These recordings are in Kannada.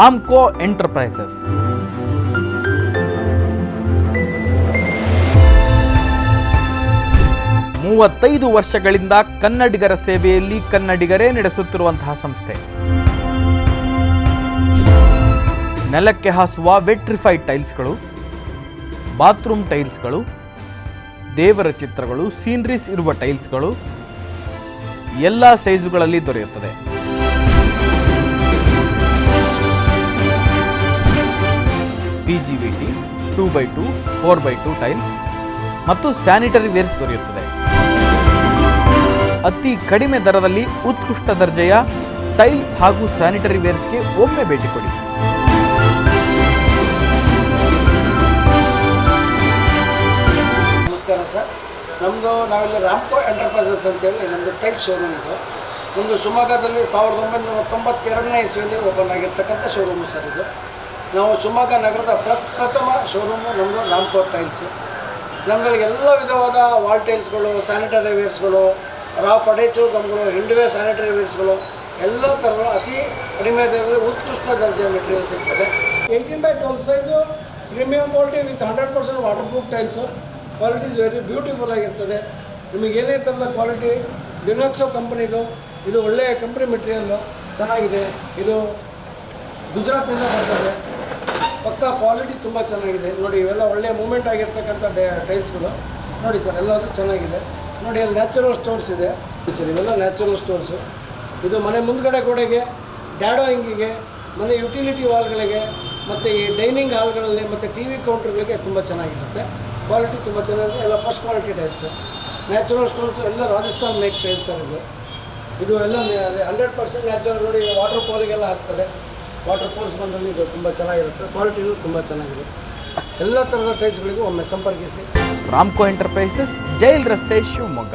ರಾಮ್ಕೋ ಎಂಟರ್ಪ್ರೈಸಸ್ ಮೂವತ್ತೈದು ವರ್ಷಗಳಿಂದ ಕನ್ನಡಿಗರ ಸೇವೆಯಲ್ಲಿ ಕನ್ನಡಿಗರೇ ನಡೆಸುತ್ತಿರುವಂತಹ ಸಂಸ್ಥೆ. ನೆಲಕ್ಕೆ ಹಾಸುವ ವೆಟ್ರಿಫೈಡ್ ಟೈಲ್ಸ್ಗಳು, ಬಾತ್ರೂಮ್ ಟೈಲ್ಸ್ಗಳು, ದೇವರ ಚಿತ್ರಗಳು, ಸೀನ್ರೀಸ್ ಇರುವ ಟೈಲ್ಸ್ಗಳು ಎಲ್ಲ ಸೈಜುಗಳಲ್ಲಿ ದೊರೆಯುತ್ತದೆ. PGVT two by two four by two tiles ಮತ್ತು ಸ್ಯಾನಿಟರಿ ವೇರ್ಸ್ ದೊರೆಯುತ್ತದೆ. ಅತಿ ಕಡಿಮೆ ದರದಲ್ಲಿ ಉತ್ಕೃಷ್ಟ ದರ್ಜೆಯ ಟೈಲ್ಸ್ ಹಾಗೂ ಸ್ಯಾನಿಟರಿ ವೇರ್ಸ್ಗೆ ಒಮ್ಮೆ ಭೇಟಿ ಕೊಡಿ. ನಮಸ್ಕಾರ ಸರ್. ನಮ್ಮದು ನಾವಿಲ್ಲಿ ರಾಮ್ಕೋ ಎಂಟರ್ಪ್ರೈಸಸ್ ಅಂತೇಳಿ ನಮ್ಮದು ಟೈಲ್ಸ್ ಶೋರೂಮ್ ಇದು. ನಮ್ಮದು ಶಿವಮೊಗ್ಗದಲ್ಲಿ ಸಾವಿರದ ಒಂಬೈನೂರ ತೊಂಬತ್ತೆರಡನೇ ಇಸ್ವಿಯಲ್ಲಿ ಓಪನ್ ಆಗಿರ್ತಕ್ಕಂಥ ಶೋರೂಮು ಸರ್ ಇದು. ನಾವು ಶಿವಮೊಗ್ಗ ನಗರದ ಪ್ರಪ್ರಥಮ ಶೋರೂಮು ನಮ್ಮದು ರಾಮ್ಕೋರ್ ಟೈಲ್ಸು ನಮ್ಮಲ್ಲಿ ಎಲ್ಲ ವಿಧವಾದ ವಾಲ್ ಟೈಲ್ಸ್ಗಳು ಸ್ಯಾನಿಟರಿ ವೇರ್ಸ್ಗಳು ರಾ ಫಡೇಸು ಗಮ್ಗಳು ಹಿಂಡ್ವೇ ಸ್ಯಾನಿಟರಿ ವೇರ್ಸ್ಗಳು ಎಲ್ಲ ಥರದ ಅತಿ ಕಡಿಮೆ ದರದಲ್ಲಿ ಉತ್ಕೃಷ್ಟ ದರ್ಜೆಯ ಮೆಟೀರಿಯಲ್ ಸಿಗ್ತದೆ. Eighteen by twelve size premium quality with hundred percent water proof tiles quality is very beautiful ಆಗಿರ್ತದೆ. ನಿಮಗೆ ಏನೇ ಥರದ ಕ್ವಾಲಿಟಿ ಡಿನಕ್ಸೋ ಕಂಪ್ನಿದು ಇದು ಒಳ್ಳೆಯ ಕಂಪ್ನಿ ಮೆಟೀರಿಯಲ್ಲು ಚೆನ್ನಾಗಿದೆ. ಇದು ಗುಜರಾತ್ನಿಂದ ಬರ್ತದೆ. ಪಕ್ಕ ಕ್ವಾಲಿಟಿ ತುಂಬ ಚೆನ್ನಾಗಿದೆ. ನೋಡಿ, ಇವೆಲ್ಲ ಒಳ್ಳೆಯ ಮೂಮೆಂಟ್ ಆಗಿರ್ತಕ್ಕಂಥ ಡೇ ಟೈಲ್ಸ್ಗಳು ನೋಡಿ ಸರ್, ಎಲ್ಲದೂ ಚೆನ್ನಾಗಿದೆ. ನೋಡಿ, ಅಲ್ಲಿ ನ್ಯಾಚುರಲ್ ಸ್ಟೋರ್ಸ್ ಇದೆ. ಸರ್, ಇವೆಲ್ಲ ನ್ಯಾಚುರಲ್ ಸ್ಟೋರ್ಸು ಇದು ಮನೆ ಮುಂದ್ಗಡೆ ಗೋಡೆಗೆ ಡ್ಯಾಡೋ ಹಿಂಗಿಗೆ ಮನೆ ಯುಟಿಲಿಟಿ ವಾಲ್ಗಳಿಗೆ ಮತ್ತು ಈ ಡೈನಿಂಗ್ ಹಾಲ್ಗಳಲ್ಲಿ ಮತ್ತು ಟಿ ವಿ ಕೌಂಟ್ರ್ಗಳಿಗೆ ತುಂಬ ಚೆನ್ನಾಗಿರುತ್ತೆ. ಕ್ವಾಲಿಟಿ ತುಂಬ ಚೆನ್ನಾಗಿದೆ. ಎಲ್ಲ first quality tiles natural stones ಎಲ್ಲ ರಾಜಸ್ಥಾನ್ ಮೇಕ್ ಟೈಲ್ಸ್ ಸರ್ ಇದು. ಇದು ಎಲ್ಲ ಹಂಡ್ರೆಡ್ ಪರ್ಸೆಂಟ್ ನ್ಯಾಚುರಲ್ ನೋಡಿ ವಾಟರ್ ಫಾಲಿಗೆಲ್ಲ ಹಾಕ್ತದೆ ವಾಟರ್ ಫೋರ್ಸ್ ಬಂದಲ್ಲಿ ಇದು ತುಂಬ ಚೆನ್ನಾಗಿರುತ್ತೆ ಕ್ವಾಲಿಟಿಯೂ ತುಂಬ ಚೆನ್ನಾಗಿದೆ. ಎಲ್ಲ ಥರದ ಟೈಲ್ಸ್ಗಳಿಗೂ ಒಮ್ಮೆ ಸಂಪರ್ಕಿಸಿ. ರಾಮ್ಕೋ ಎಂಟರ್ಪ್ರೈಸಸ್ ಜೈಲ್ ರಸ್ತೆ ಶಿವಮೊಗ್ಗ.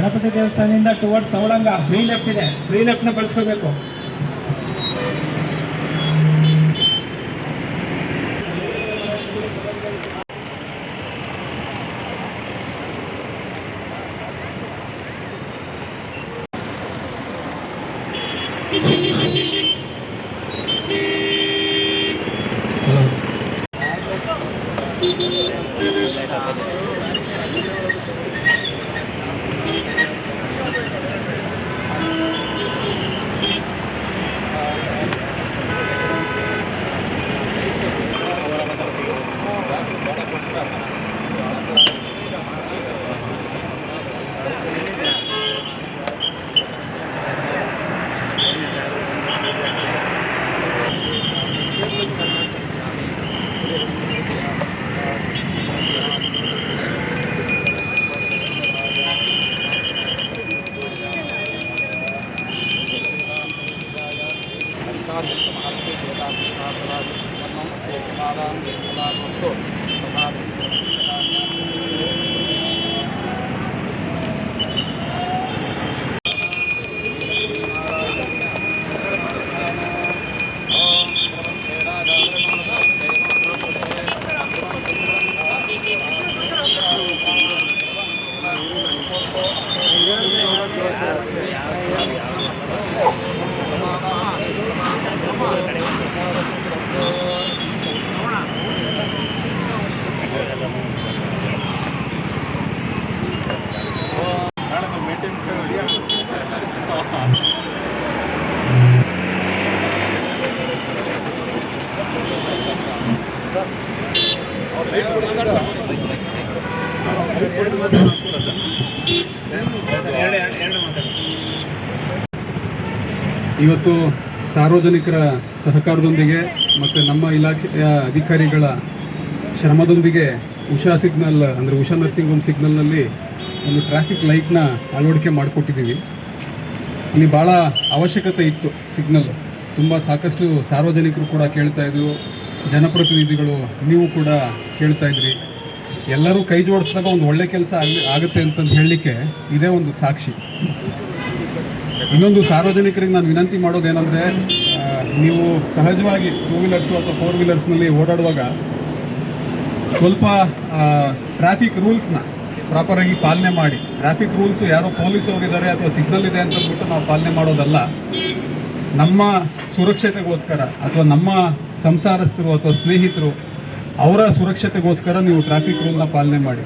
गणपति देवस्थान टूवर्ड सवलंग फ्री लेफ़्ट फ्री लेफ़्ट बड़स्कुक Thank. ಇವತ್ತು ಸಾರ್ವಜನಿಕರ ಸಹಕಾರದೊಂದಿಗೆ ಮತ್ತು ನಮ್ಮ ಇಲಾಖೆಯ ಅಧಿಕಾರಿಗಳ ಶ್ರಮದೊಂದಿಗೆ ಉಷಾ ಸಿಗ್ನಲ್, ಅಂದರೆ ಉಷಾ ನರ್ಸಿಂಗ್ ಹೋಮ್ ಸಿಗ್ನಲ್ನಲ್ಲಿ ಒಂದು ಟ್ರಾಫಿಕ್ ಲೈಟ್ನ ಅಳವಡಿಕೆ ಮಾಡಿಕೊಟ್ಟಿದ್ದೀವಿ. ಇಲ್ಲಿ ಭಾಳ ಅವಶ್ಯಕತೆ ಇತ್ತು ಸಿಗ್ನಲ್ ತುಂಬ ಸಾಕಷ್ಟು ಸಾರ್ವಜನಿಕರು ಕೂಡ ಕೇಳ್ತಾಯಿದ್ರು ಜನಪ್ರತಿನಿಧಿಗಳು, ನೀವು ಕೂಡ ಕೇಳ್ತಾ ಇದ್ರಿ. ಎಲ್ಲರೂ ಕೈ ಜೋಡಿಸಿದಾಗ ಒಂದು ಒಳ್ಳೆ ಕೆಲಸ ಆಗುತ್ತೆ ಅಂತಂದು ಹೇಳಲಿಕ್ಕೆ ಇದೇ ಒಂದು ಸಾಕ್ಷಿ. ಇನ್ನೊಂದು ಸಾರ್ವಜನಿಕರಿಗೆ ನಾನು ವಿನಂತಿ ಮಾಡೋದೇನೆಂದರೆ ನೀವು ಸಹಜವಾಗಿ ಟೂ ವೀಲರ್ಸು ಅಥವಾ ಫೋರ್ ವೀಲರ್ಸ್ನಲ್ಲಿ ಓಡಾಡುವಾಗ ಸ್ವಲ್ಪ ಟ್ರಾಫಿಕ್ ರೂಲ್ಸ್ನ ಪ್ರಾಪರಾಗಿ ಪಾಲನೆ ಮಾಡಿ. ಟ್ರಾಫಿಕ್ ರೂಲ್ಸು ಯಾರೋ ಪೊಲೀಸ್ ಹೋಗಿದ್ದಾರೆ ಅಥವಾ ಸಿಗ್ನಲ್ ಇದೆ ಅಂತ ಅಂದ್ಬಿಟ್ಟು ನಾವು ಪಾಲನೆ ಮಾಡೋದಲ್ಲ, ನಮ್ಮ ಸುರಕ್ಷತೆಗೋಸ್ಕರ ಅಥವಾ ನಮ್ಮ ಸಂಸಾರಸ್ಥರು ಅಥವಾ ಸ್ನೇಹಿತರು ಅವರ ಸುರಕ್ಷತೆಗೋಸ್ಕರ ನೀವು ಟ್ರಾಫಿಕ್ ರೂಲ್ನ ಪಾಲನೆ ಮಾಡಿ.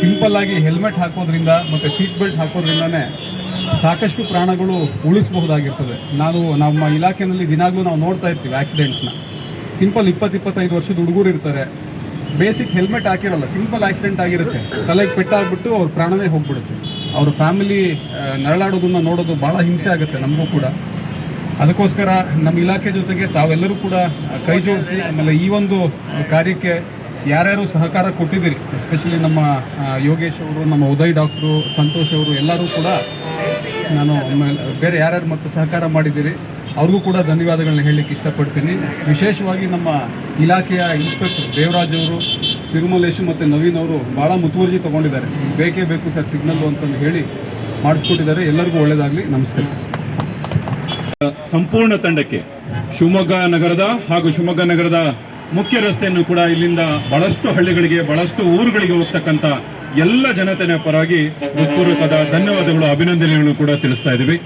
ಸಿಂಪಲ್ ಆಗಿ ಹೆಲ್ಮೆಟ್ ಹಾಕೋದ್ರಿಂದ ಮತ್ತು ಸೀಟ್ ಬೆಲ್ಟ್ ಹಾಕೋದ್ರಿಂದನೇ ಸಾಕಷ್ಟು ಪ್ರಾಣಗಳು ಉಳಿಸಬಹುದಾಗಿರ್ತದೆ. ನಾನು ನಮ್ಮ ಇಲಾಖೆಯಲ್ಲಿ ದಿನಾಗಲೂ ನಾವು ನೋಡ್ತಾ ಇರ್ತೀವಿ ಆಕ್ಸಿಡೆಂಟ್ಸ್ನ ಸಿಂಪಲ್ ಇಪ್ಪತ್ತು ಇಪ್ಪತ್ತೈದು ವರ್ಷದ ಹುಡುಗರು ಇರ್ತಾರೆ. ಬೇಸಿಕ್ ಹೆಲ್ಮೆಟ್ ಹಾಕಿರಲ್ಲ ಸಿಂಪಲ್ ಆಕ್ಸಿಡೆಂಟ್ ಆಗಿರುತ್ತೆ. ತಲೆಗೆ ಪೆಟ್ಟಾಗ್ಬಿಟ್ಟು ಅವ್ರ ಪ್ರಾಣನೇ ಹೋಗ್ಬಿಡುತ್ತೆ. ಅವ್ರ ಫ್ಯಾಮಿಲಿ ನರಳಾಡೋದನ್ನ ನೋಡೋದು ಭಾಳ ಹಿಂಸೆ ಆಗುತ್ತೆ ನಮಗೂ ಕೂಡ. ಅದಕ್ಕೋಸ್ಕರ ನಮ್ಮ ಇಲಾಖೆ ಜೊತೆಗೆ ತಾವೆಲ್ಲರೂ ಕೂಡ ಕೈ ಜೋಡಿಸಿ ಆಮೇಲೆ ಈ ಒಂದು ಕಾರ್ಯಕ್ಕೆ ಯಾರ್ಯಾರು ಸಹಕಾರ ಕೊಟ್ಟಿದ್ದೀರಿ ಎಸ್ಪೆಷಲಿ ನಮ್ಮ ಯೋಗೇಶ್ ಅವರು, ನಮ್ಮ ಉದಯ್ ಡಾಕ್ಟ್ರು, ಸಂತೋಷ್ ಅವರು ಎಲ್ಲರೂ ಕೂಡ ನಾನು ಬೇರೆ ಯಾರ್ಯಾರು ಮತ್ತೆ ಸಹಕಾರ ಮಾಡಿದ್ದೀರಿ, ಅವ್ರಿಗೂ ಕೂಡ ಧನ್ಯವಾದಗಳನ್ನ ಹೇಳಲಿಕ್ಕೆ ಇಷ್ಟಪಡ್ತೀನಿ. ವಿಶೇಷವಾಗಿ ನಮ್ಮ ಇಲಾಖೆಯ ಇನ್ಸ್ಪೆಕ್ಟರ್ ದೇವರಾಜ್ ಅವರು, ತಿರುಮಲೇಶ್ ಮತ್ತು ನವೀನ್ ಅವರು ಭಾಳ ಮುತುವರ್ಜಿ ತೊಗೊಂಡಿದ್ದಾರೆ. ಬೇಕೇ ಬೇಕು ಸರ್, ಸಿಗ್ನಲ್ಲು ಅಂತಂದು ಹೇಳಿ ಮಾಡಿಸ್ಕೊಟ್ಟಿದ್ದಾರೆ. ಎಲ್ಲರಿಗೂ ಒಳ್ಳೆಯದಾಗಲಿ ನಮಸ್ಕಾರ. ಸಂಪೂರ್ಣ ತಂಡಕ್ಕೆ ಶಿವಮೊಗ್ಗ ನಗರದ ಹಾಗೂ ಶಿವಮೊಗ್ಗ ನಗರದ ಮುಖ್ಯ ರಸ್ತೆಯನ್ನು ಕೂಡ ಇಲ್ಲಿಂದ ಬಹಳಷ್ಟು ಹಳ್ಳಿಗಳಿಗೆ, ಬಹಳಷ್ಟು ಊರುಗಳಿಗೆ ಹೋಗ್ತಕ್ಕಂಥ ಎಲ್ಲ ಜನತೆಯ ಪರವಾಗಿ ಹೃತ್ಪೂರ್ವಕದ ಧನ್ಯವಾದಗಳು ಅಭಿನಂದನೆಗಳು ಕೂಡ ತಿಳಿಸ್ತಾ ಇದ್ದೀವಿ.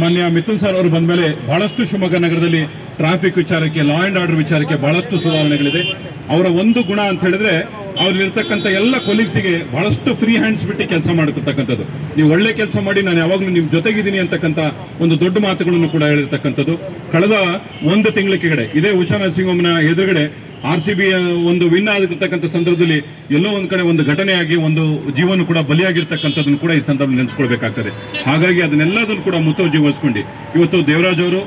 ಮಾನ್ಯ ಮಿಥುನ್ ಸರ್ ಅವರು ಬಂದ ಮೇಲೆ ಬಹಳಷ್ಟು ಶಿವಮೊಗ್ಗ ನಗರದಲ್ಲಿ ಟ್ರಾಫಿಕ್ ವಿಚಾರಕ್ಕೆ ಲಾ ಆ್ಯಂಡ್ ಆರ್ಡರ್ ವಿಚಾರಕ್ಕೆ ಬಹಳಷ್ಟು ಸುಧಾರಣೆಗಳಿದೆ. ಅವರ ಒಂದು ಗುಣ ಅಂತ ಹೇಳಿದ್ರೆ ಅವ್ರಲ್ಲಿರ್ತಕ್ಕಂಥ ಎಲ್ಲ ಕೊಲೀಗ್ಸಿಗೆ ಬಹಳಷ್ಟು ಫ್ರೀ ಹ್ಯಾಂಡ್ಸ್ ಬಿಟ್ಟು ಕೆಲಸ ಮಾಡಿರ್ತಕ್ಕಂಥದ್ದು ನೀವು ಒಳ್ಳೆ ಕೆಲಸ ಮಾಡಿ, ನಾನು ಯಾವಾಗಲೂ ನಿಮ್ಮ ಜೊತೆಗಿದ್ದೀನಿ ಅಂತಕ್ಕಂಥ ಒಂದು ದೊಡ್ಡ ಮಾತುಗಳನ್ನು ಕೂಡ ಹೇಳಿರ್ತಕ್ಕಂಥದ್ದು. ಕಳೆದ ಒಂದು ತಿಂಗಳ ಕೆಗಡೆ ಇದೇ ಉಷಾ ನರಸಿಂಹಮ್ಮನ ಎದುರುಗಡೆ ಆರ್ ಸಿ ಬಿ ಒಂದು ವಿನ್ ಆಗಿರ್ತಕ್ಕಂಥ ಸಂದರ್ಭದಲ್ಲಿ ಎಲ್ಲೋ ಒಂದು ಕಡೆ ಒಂದು ಘಟನೆಯಾಗಿ, ಒಂದು ಜೀವನ ಕೂಡ ಬಲಿಯಾಗಿರ್ತಕ್ಕಂಥದ್ದನ್ನು ಕೂಡ ಈ ಸಂದರ್ಭದಲ್ಲಿ ನೆನೆಸ್ಕೊಳ್ಬೇಕಾಗ್ತದೆ. ಹಾಗಾಗಿ ಅದನ್ನೆಲ್ಲದನ್ನು ಕೂಡ ಮುತುವರ್ಜಿಗೊಳಿಸ್ಕೊಂಡು ಇವತ್ತು ದೇವರಾಜ್ ಅವರು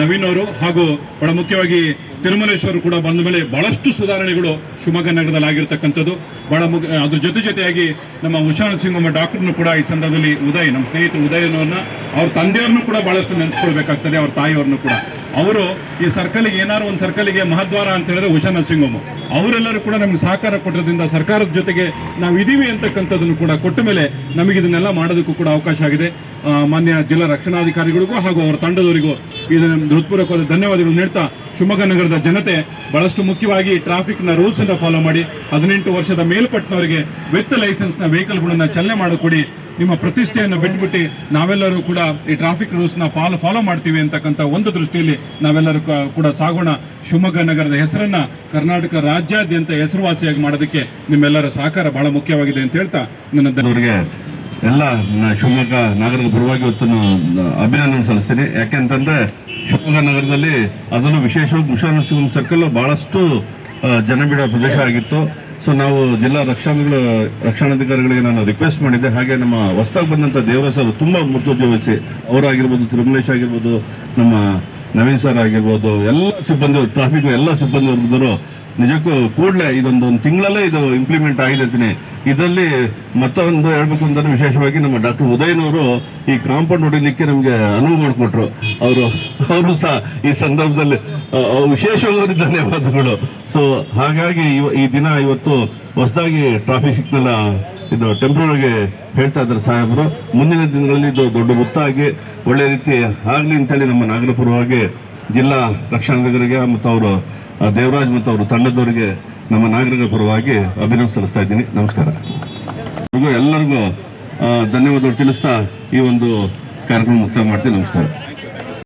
ನವೀನ್ ಅವರು ಹಾಗೂ ಬಹಳ ಮುಖ್ಯವಾಗಿ ತಿರುಮಲೇಶ್ವರು ಕೂಡ ಬಂದ ಮೇಲೆ ಬಹಳಷ್ಟು ಸುಧಾರಣೆಗಳು ಶಿವಮೊಗ್ಗ ನಗರದಲ್ಲಿ ಆಗಿರ್ತಕ್ಕಂಥದ್ದು ಬಹಳ ಮುಖ್ಯ ಅದ್ರ ಜೊತೆ ಜೊತೆಯಾಗಿ ನಮ್ಮ ಉಷಾನ್ ಸಿಂಗ್ ಒಬ್ಬ ಡಾಕ್ಟರ್ನು ಕೂಡ ಈ ಸಂದರ್ಭದಲ್ಲಿ ಉದಯ್, ನಮ್ಮ ಸ್ನೇಹಿತ ಉದಯನವ್ರನ್ನ ಅವ್ರ ತಂದೆಯವ್ರನ್ನೂ ಕೂಡ ಬಹಳಷ್ಟು ನೆನೆಸ್ಕೊಳ್ಬೇಕಾಗ್ತದೆ, ಅವ್ರ ತಾಯಿಯವ್ರನ್ನೂ ಕೂಡ. ಅವರು ಈ ಸರ್ಕಲ್ಗೆ ಏನಾದ್ರು ಒಂದು ಸರ್ಕಲ್ಗೆ ಮಹದ್ವಾರ ಅಂತ ಹೇಳಿದ್ರೆ ಉಷಾ ನರಸಿಂಹಮ್ಮ ಅವರೆಲ್ಲರೂ ಕೂಡ ನಮ್ಗೆ ಸಹಕಾರ ಕೊಟ್ಟಿರೋದ್ರಿಂದ ಸರ್ಕಾರದ ಜೊತೆಗೆ ನಾವು ಇದೀವಿ ಅಂತಕ್ಕಂಥದ್ದನ್ನು ಕೂಡ ಕೊಟ್ಟ ಮೇಲೆ ನಮಗೆ ಇದನ್ನೆಲ್ಲ ಮಾಡೋದಕ್ಕೂ ಕೂಡ ಅವಕಾಶ ಆಗಿದೆ. ಮಾನ್ಯ ಜಿಲ್ಲಾ ರಕ್ಷಣಾಧಿಕಾರಿಗಳಿಗೂ ಹಾಗೂ ಅವರ ತಂಡದವರಿಗೂ ಇದನ್ನು ಹೃತ್ಪೂರ್ವಕವಾದ ಧನ್ಯವಾದಗಳು ನೀಡ್ತಾ ಶಿವಮೊಗ್ಗ ನಗರದ ಜನತೆ ಬಹಳಷ್ಟು ಮುಖ್ಯವಾಗಿ ಟ್ರಾಫಿಕ್ನ ರೂಲ್ಸ್ ಅನ್ನ ಫಾಲೋ ಮಾಡಿ ಹದಿನೆಂಟು ವರ್ಷದ ಮೇಲ್ಪಟ್ಟನವರಿಗೆ ವಿತ್ ಲೈಸೆನ್ಸ್ನ ವೆಹಿಕಲ್ಗಳನ್ನ ಚಲನೆ ಮಾಡಿಕೊಡಿ. ನಿಮ್ಮ ಪ್ರತಿಷ್ಠೆಯನ್ನು ಬಿಟ್ಬಿಟ್ಟು ನಾವೆಲ್ಲರೂ ಕೂಡ ಈ ಟ್ರಾಫಿಕ್ ರೂಲ್ಸ್ನ ಫಾಲೋ ಫಾಲೋ ಮಾಡ್ತೀವಿ ಅಂತಕ್ಕಂಥ ಒಂದು ದೃಷ್ಟಿಯಲ್ಲಿ ನಾವೆಲ್ಲರೂ ಕೂಡ ಸಾಗೋಣ. ಶಿವಮೊಗ್ಗ ನಗರದ ಹೆಸರನ್ನ ಕರ್ನಾಟಕ ರಾಜ್ಯಾದ್ಯಂತ ಹೆಸರುವಾಸಿಯಾಗಿ ಮಾಡೋದಕ್ಕೆ ನಿಮ್ಮೆಲ್ಲರ ಸಹಕಾರ ಬಹಳ ಮುಖ್ಯವಾಗಿದೆ ಅಂತ ಹೇಳ್ತಾ ನನ್ನ ಎಲ್ಲ ಶಿವಮೊಗ್ಗ ನಗರದ ಪರವಾಗಿ ಇವತ್ತು ಅಭಿನಂದನೆ ಸಲ್ಲಿಸ್ತೀನಿ. ಯಾಕೆಂತಂದ್ರೆ ಶಿವಮೊಗ್ಗ ನಗರದಲ್ಲಿ ಅದನ್ನು ವಿಶೇಷವಾಗಿ ಉಷಾ ನರಸಿಂಹ ಸರ್ಕಲ್ ಬಹಳಷ್ಟು ಆ, ಜನಬಿಡ ಪ್ರದೇಶ ಆಗಿತ್ತು. ಸೊ ನಾವು ಜಿಲ್ಲಾ ರಕ್ಷಣೆಗಳು ರಕ್ಷಣಾಧಿಕಾರಿಗಳಿಗೆ ನಾನು ರಿಕ್ವೆಸ್ಟ್ ಮಾಡಿದ್ದೆ. ಹಾಗೆ ನಮ್ಮ ಹೊಸದಾಗಿ ಬಂದಂಥ ಸರ್ ತುಂಬ ಮುತುವರ್ಜಿ ವಹಿಸಿ ಅವರಾಗಿರ್ಬೋದು ತಿರುಮಲೇಶ್ ಆಗಿರ್ಬೋದು ನಮ್ಮ ನವೀನ್ ಸರ್ ಆಗಿರ್ಬೋದು ಎಲ್ಲ ಸಿಬ್ಬಂದಿ ಟ್ರಾಫಿಕ್ ಎಲ್ಲ ಸಿಬ್ಬಂದಿ ವರ್ಗದವರು ನಿಜಕ್ಕೂ ಕೂಡಲೇ ಇದೊಂದು ಒಂದು ತಿಂಗಳಲ್ಲೇ ಇದು ಇಂಪ್ಲಿಮೆಂಟ್ ಆಗಿದೆ ಇದರಲ್ಲಿ ಮತ್ತೊಂದು ಹೇಳ್ಬೇಕು ಅಂತಂದ್ರೆ ವಿಶೇಷವಾಗಿ ನಮ್ಮ ಡಾಕ್ಟರ್ ಉದಯನವರು ಈ ಕಾಂಪೌಂಡ್ ಹೊಡಿಲಿಕ್ಕೆ ನಮಗೆ ಅನುವು ಮಾಡಿಕೊಟ್ರು. ಅವರು ಅವರು ಸಹ ಈ ಸಂದರ್ಭದಲ್ಲಿ ವಿಶೇಷವಾಗಿ ಧನ್ಯವಾದಗಳು ಸೊ ಹಾಗಾಗಿ ಈ ದಿನ ಇವತ್ತು ಹೊಸದಾಗಿ ಟ್ರಾಫಿಕ್ ಸಿಗ್ನಲ್ ಇದು ಟೆಂಪ್ರರಿಗೆ ಹೇಳ್ತಾ ಇದ್ದಾರೆ ಸಾಹೇಬರು. ಮುಂದಿನ ದಿನಗಳಲ್ಲಿ ಇದು ದೊಡ್ಡ ಮುತ್ತಾಗಿ ಒಳ್ಳೆ ರೀತಿ ಆಗಲಿ ಅಂತೇಳಿ ನಮ್ಮ ನಾಗರಪುರವಾಗಿ ಜಿಲ್ಲಾ ರಕ್ಷಣಾಧಿಕಾರಿಗೆ ಮತ್ತು ಅವರು ದೇವರಾಜ್ ಮತ್ತು ಅವರು ತಂಡದವರಿಗೆ ನಮ್ಮ ನಾಗರಿಕರ ಪರವಾಗಿ ಅಭಿನಂದನೆ ಸಲ್ಲಿಸ್ತಾ ಇದ್ದೀನಿ. ನಮಸ್ಕಾರ. ಎಲ್ಲರಿಗೂ ಧನ್ಯವಾದಗಳು ತಿಳಿಸ್ತಾ ಈ ಒಂದು ಕಾರ್ಯಕ್ರಮ ಮುಕ್ತಾಯ ಮಾಡ್ತೀನಿ. ನಮಸ್ಕಾರ.